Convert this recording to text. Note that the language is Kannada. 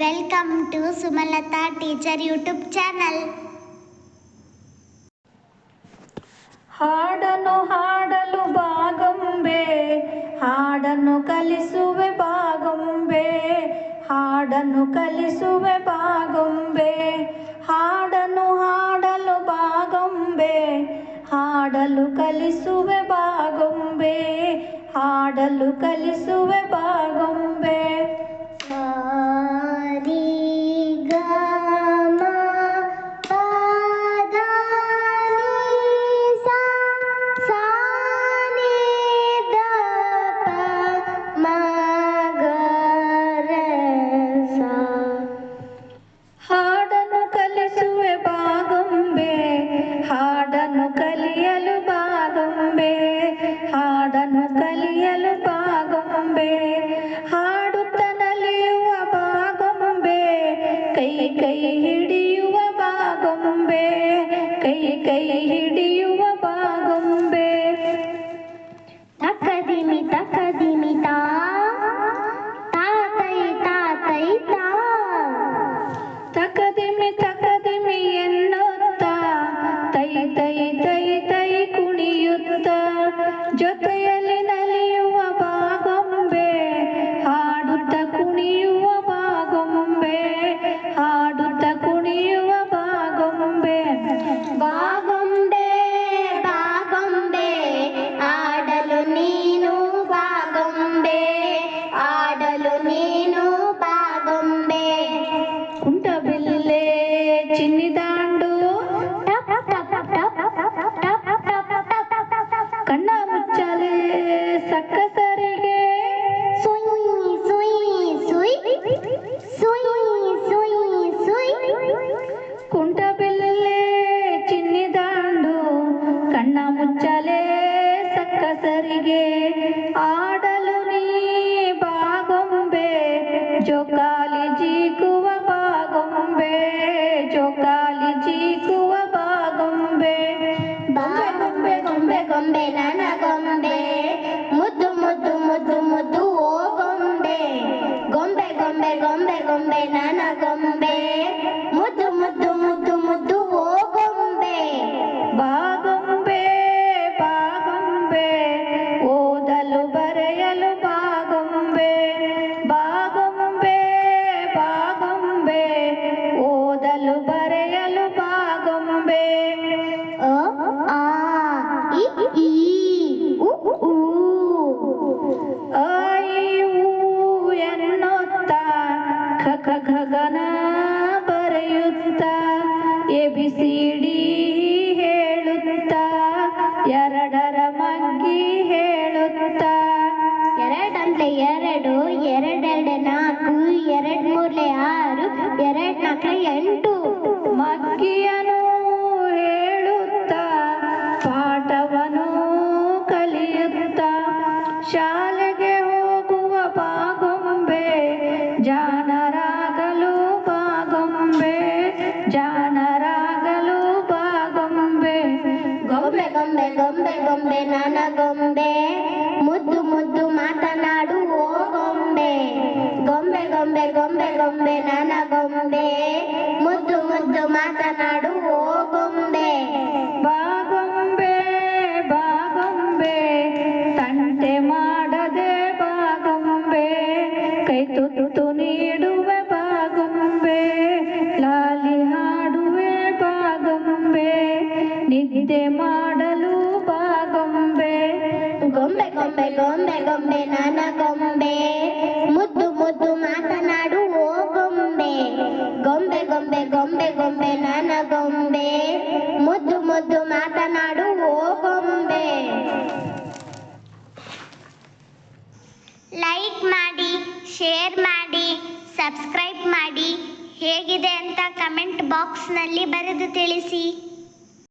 Welcome to Sumalatha teacher YouTube channel ಹಾಡನು ಹಾಡಲು ಬಾಗೊಂಬೆ ಹಾಡನ್ನು ಕಲಿಸುವೆ ಬಾಗೊಂಬೆ ಹಾಡನ್ನು ಕಲಿಸುವೆ ಬಾಗೊಂಬೆ ಹಾಡನ್ನು ಹಾಡಲು ಬಾಗೊಂಬೆ ಹಾಡಲು ಕಲಿಸುವೆ ಬಾಗೊಂಬೆ ಹಾಡಲು ಕಲಿಸುವೆ ಬಾಗೊಂಬೆ. ಕೈ ಕೈ ಹಿಡಿಯುವ ಬಾಗೊಂಬೆ ಕೈ ಕೈ ಹಿಡಿಯುವ ಸಕ್ಕಸರಿಗೆ ಆಡಲು ನೀ ಬಾಗೊಂಬೆ ಜೋಕಾಲಿ ಜೀಕುವ ಬಾಗೊಂಬೆ ಜೋಕಾಲಿ ಜೀಕುವ ಬಾಗೊಂಬೆ ಬಾಗೊಂಬೆ ಗೊಂಬೆ ಗೊಂಬೆ ನನ್ನ ಗೊಂಬೆ ಮುದ್ದು ಮುದ್ದು ಮುದ್ದು ಮುದ್ದು ಓ ಗೊಂಬೆ ಗೊಂಬೆ ಗೊಂಬೆ ಗೊಂಬೆ ಗೊಂಬೆ ನನ್ನ ಗೊಂಬೆ ಎ ಬಿ ಸಿ ಡಿ ಹೇಳುತ್ತ ಎರಡರ ಗೊಂಬೆ ಗೊಂಬೆ ಗೊಂಬೆ ನನ್ನ ಗೊಂಬೆ. ಮುದ್ದು ಮುದ್ದು ಮಾತನಾಡು ಓ ಗೊಂಬೆ. ಗೊಂಬೆ ಗೊಂಬೆ ಗೊಂಬೆ ಗೊಂಬೆ ನನ್ನ ಗೊಂಬೆ. ಮುದ್ದು ಮುದ್ದು ಮಾತನಾಡು ಓ ಗೊಂಬೆ. ಗೊಂಬೆ ಗೊಂಬೆ ನಾನ ಗೊಂಬೆ. ಮುದ್ದು ಮುದ್ದು ಮಾತನಾಡು ಓ ಗೊಂಬೆ. ಗೊಂಬೆ ಗೊಂಬೆ ಗೊಂಬೆ ಗೊಂಬೆ ನನ್ನ ಗೊಂಬೆ. ಮುದ್ದು ಮುದ್ದು ಮಾತನಾಡು ಓ ಗೊಂಬೆ. ಲೈಕ್ ಮಾಡಿ ಶೇರ್ ಮಾಡಿ ಸಬ್ಸ್ಕ್ರೈಬ್ ಮಾಡಿ. ಹೇಗಿದೆ ಅಂತ ಕಮೆಂಟ್ ಬಾಕ್ಸ್ನಲ್ಲಿ ಬರೆದು ತಿಳಿಸಿ.